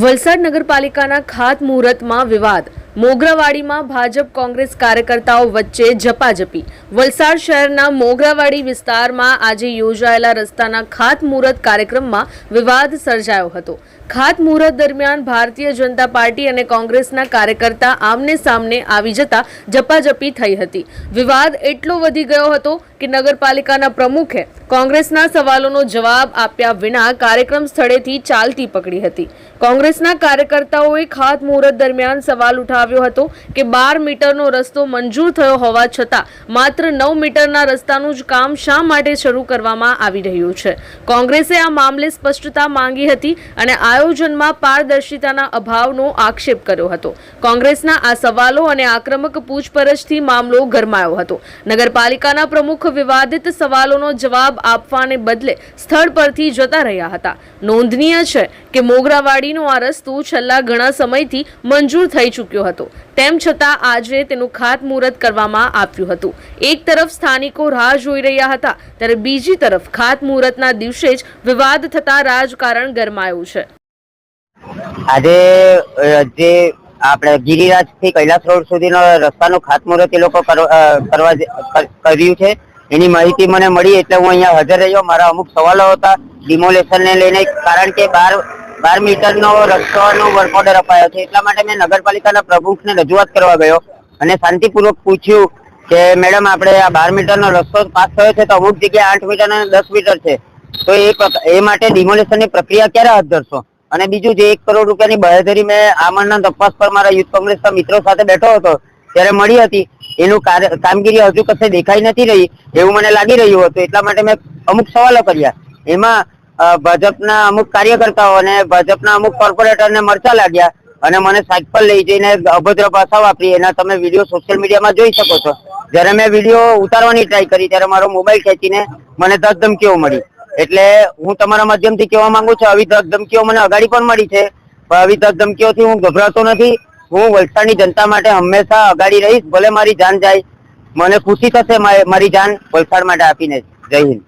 વલસાડ નગરપાલિકાના ખાતમુહૂર્તમાં વિવાદ. મોગરાવાડીમાં ભાજપ કોંગ્રેસ કાર્યકર્તાઓ વચ્ચે ઝપાઝપી. વલસાડ શહેરના મોગરાવાડી વિસ્તારમાં આજે યોજાયેલા રસ્તાના ખાતમુહૂર્ત કાર્યક્રમમાં વિવાદ સર્જાયો હતો. ખાતમુહૂર્ત દરમિયાન ભારતીય જનતા પાર્ટી અને કોંગ્રેસના કાર્યકર્તા આમને સામને આવી જતા ઝપાઝપી થઈ હતી. વિવાદ એટલો વધી ગયો હતો કે નગરપાલિકાના પ્રમુખે કોંગ્રેસના સવાલોનો જવાબ આપ્યા વિના કાર્યક્રમ સ્થળેથી ચાલતી પકડી હતી. કોંગ્રેસના કાર્યકર્તાઓએ ખાતમુહૂર્ત દરમિયાન સવાલ ઉઠાવ્યો હતો કે બાર મીટરનો રસ્તો મંજૂર થયો હોવા છતાં માત્ર નવ મીટરના રસ્તાનું જ કામ શા માટે શરૂ કરવામાં આવી રહ્યું છે? કોંગ્રેસે આ મામલે સ્પષ્ટતા માંગી હતી અને આયોજનમાં પારદર્શિતાના અભાવનો આક્ષેપ કર્યો હતો. કોંગ્રેસના આ સવાલો અને આક્રમક પૂછપરછથી મામલો ગરમાયો હતો. નગરપાલિકાના પ્રમુખ વિવાદિત સવાલોનો જવાબ આપવાને બદલે સ્થળ પરથી જતા રહ્યા હતા. નોંધનીય છે કે મોગરાવાડીનો આ રસ્તો છેલ્લા ઘણા સમયથી મંજૂર થઈ ચૂક્યો હતો. તેમ છતાં આજે તેનું ખાતમુહૂર્ત કરવામાં આવ્યું હતું. એક તરફ સ્થાનિકો રાહ જોઈ રહ્યા હતા, ત્યારે બીજી તરફ ખાતમુહૂર્તના દિવસે જ વિવાદ થતા રાજકારણ ગરમાયું છે. આજે જે આપણે ગિરિરાજથી કૈલાસ રોડ સુધીનો રસ્તાનું ખાતમુહૂર્ત એ લોકો કરવા કર્યું છે. એની માહિતી મને મળી એટલે હું અહીંયા હાજર રહ્યો. મારા અમુક સવાલો હતા ડિમોલેશન ને લઈને, કારણ કે બાર બાર મીટરનો રસ્તાનો વર્ક ઓર્ડર અપાયો છે. એટલા માટે મેં નગરપાલિકાના પ્રમુખને રજૂઆત કરવા ગયો અને શાંતિપૂર્વક પૂછ્યું કે, મેડમ, આપણે આ બાર મીટરનો રસ્તો પાસ થયો છે તો અમુક જગ્યાએ આઠ મીટર અને દસ મીટર છે. તો એ એ માટે ડિમોલેશનની પ્રક્રિયા ક્યારે હાથ ધરશો? અને બીજું જે એક કરોડ રૂપિયાની બહેધરી મેં આમણના તપાસ પર મારા યુથ કોંગ્રેસના મિત્રો સાથે બેઠો હતો, ત્યારે મળી હતી. એનું કામગીરી હજુ કશે દેખાઈ નથી રહી એવું મને લાગી રહ્યું હતું. એટલા માટે મેં અમુક સવાલો કર્યા. એમાં ભાજપના અમુક કાર્યકર્તાઓ અને ભાજપના અમુક કોર્પોરેટરને મરચા લાગ્યા અને મને સાયકલ લઈ જઈને અભદ્ર ભાષા વાપરી. એના તમે વીડિયો સોશિયલ મીડિયામાં જોઈ શકો છો. જ્યારે મેં વીડિયો ઉતારવાની ટ્રાય કરી, ત્યારે મારો મોબાઈલ ખેંચીને મને દસ ધમકીઓ મળી. એટલે હું તમારા માધ્યમથી કહેવા માંગુ છું, આવી દસ ધમકીઓ મને અગાડી પણ મળી છે. પણ આવી દસ ધમકીઓથી હું ગભરાતો નથી. હું વલસાડની જનતા માટે હંમેશા અગાડી રહીશ. ભલે મારી જાન જાય. મને ખુશી થશે મારી જાન વલસાડ માટે આપીને. જય હિન્દ.